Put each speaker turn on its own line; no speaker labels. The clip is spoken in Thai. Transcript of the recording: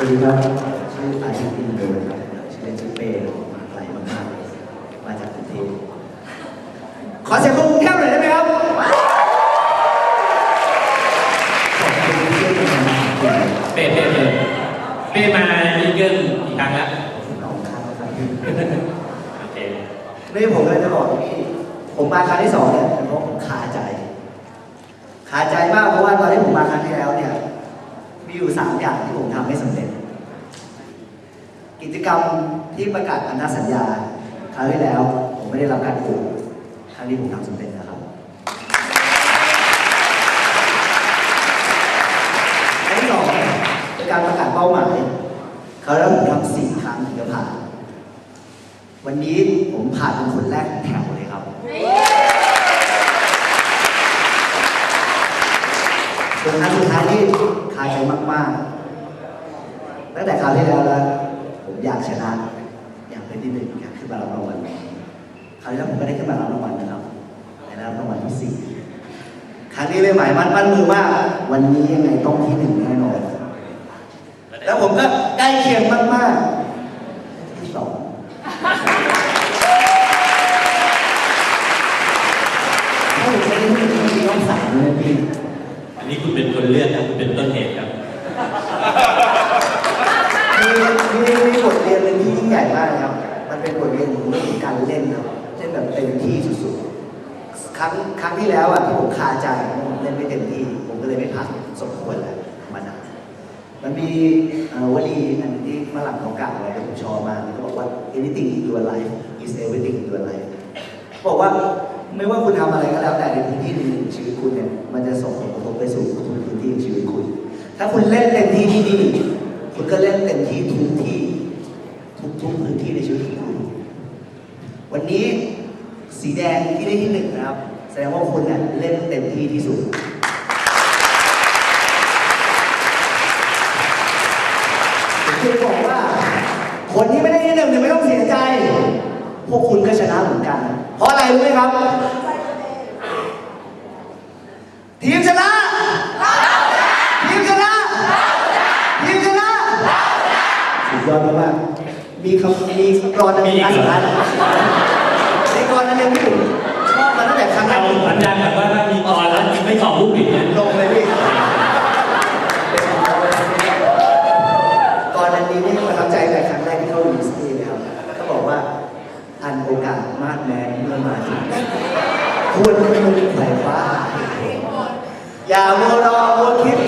สวัสดีครับชื่ออาชิตินโดนครับชื่อเล่นชื่อเป้มาไกลมากๆมาจากกรุงเทพ
ขอเสียงปรบมือแค่หน่อยได้ไหมครับ
ขอบคุณที่ช่วยกันทำงานคุณ
เป้เป้เป้เป้มาอีเกิลกี่ครั้งล้ว
สองครั้งครับ
โอเค
นี่ผมเลยจะบอกพี่ผมมาครั้งที่สองเนี่ยเป็นเพราะผมคาใจคาใจมากเพราะว่าตอนที่ผมมาครั้งที่แล้วเนี่ยมีอยู่สามอย่างที่ผมทำไม่สำเร็จ กิจกรรมที่ประกาศพันธสัญญา ครั้งที่แล้วผมไม่ได้รับการปลูกครั้งนี้ผมทำสำเร็จนะครับครั้งที่สองเป็นการประกาศเป้าหมายเขาวแล้วผมทำสี่ครั้งถึงจะผ่าน วันนี้ผมผ่านเป็นคนแรกแถวเลยครับส่วนครั้งสุดท้ายที่คาใจมากๆ ตั้งแต่คราวที่แล้วแล้ว ผมอยากชนะอยากเป็นที่หนึ่งอยากขึ้นมารับรางวัลคราวที่แล้วผมก็ได้ขึ้นมารับรางวัลนะครับได้รับรางวัลที่สี่ครั้งนี้เลยหมายมั่นมั่นมือมากวันนี้ยังไงต้องที่หนึ่งแน่นอนแล้วผมก็ใกล้เคียงมากๆที่สองถ้าผมใช้ที่หนึ่งมีต้องสามเลยพี่
อันนี้คุณเป็นคนเลือกนะคุณเป็นต้นเหตุครับ
มีมีมีบทเรียนหนึ่ งใหญ่มากนะครับ มันเป็นบทเรียนเรื่องของการเล่นครับเล่นแบบเต็มที่สุดๆ ครั้งครั้งที่แล้วอะที่ผมคาใจผมเล่นไม่เต็มที่ ผมก็เลยไม่ผ่านสมควรแล้วมานานมันมีวลีอันที่ฝรั่งเขากล่าวไว้ผมชอบมากเขาบอกว่า anything in your life is everything in your life บอกว่าไม่ว่าคุณทำอะไรก็แล้วแต่ในพื้นที่หนึ่งชีวิตคุณเนี่ยมันจะส่งผลกระทบไปสู่ทุกพื้นที่ของชีวิตคุณ ถ้าคุณเล่นเต็มที่ที่นี่คุณก็เล่นเต็มที่ทุกที่ ทุกทุกพื้นที่ในชีวิตของคุณวันนี้สีแดงที่ได้ที่หนึ่งนะครับ แสดงว่าคุณเนี่ยเล่นเต็มที่ที่สุด ผมจะบอกว่า คนที่ไม่ได้ที่หนึ่งเนี่ยไม่ต้องเสียใจ พวกคุณก็ชนะเหมือนกัน เพราะอะไรรู้ไหมครับ ทีมชนะทีมชนะทีมชนะสุดยอดมาก มีคำมีกรอนอันหนึงอันสุดท้ายนะครับในกรอนอันหนึงที่ผมชอบมาตั้งแต่ครั้งแร
เรา
ก
สัญญากันว่าถ้ามีตอนแล้วไม่ตอบลูกผิดเนี่ย
ลงเลยพี่ก่อนอันนี้นี่ประทับใจแต่ครั้งแรกที่เข้าดูสตีเลยครับเขาบอกว่าอันโอกาสมากแม้เมื่อมาถึงควรจะมุ่งไขว้คว้าอย่ามัวรอมัวคิดจิตกังวล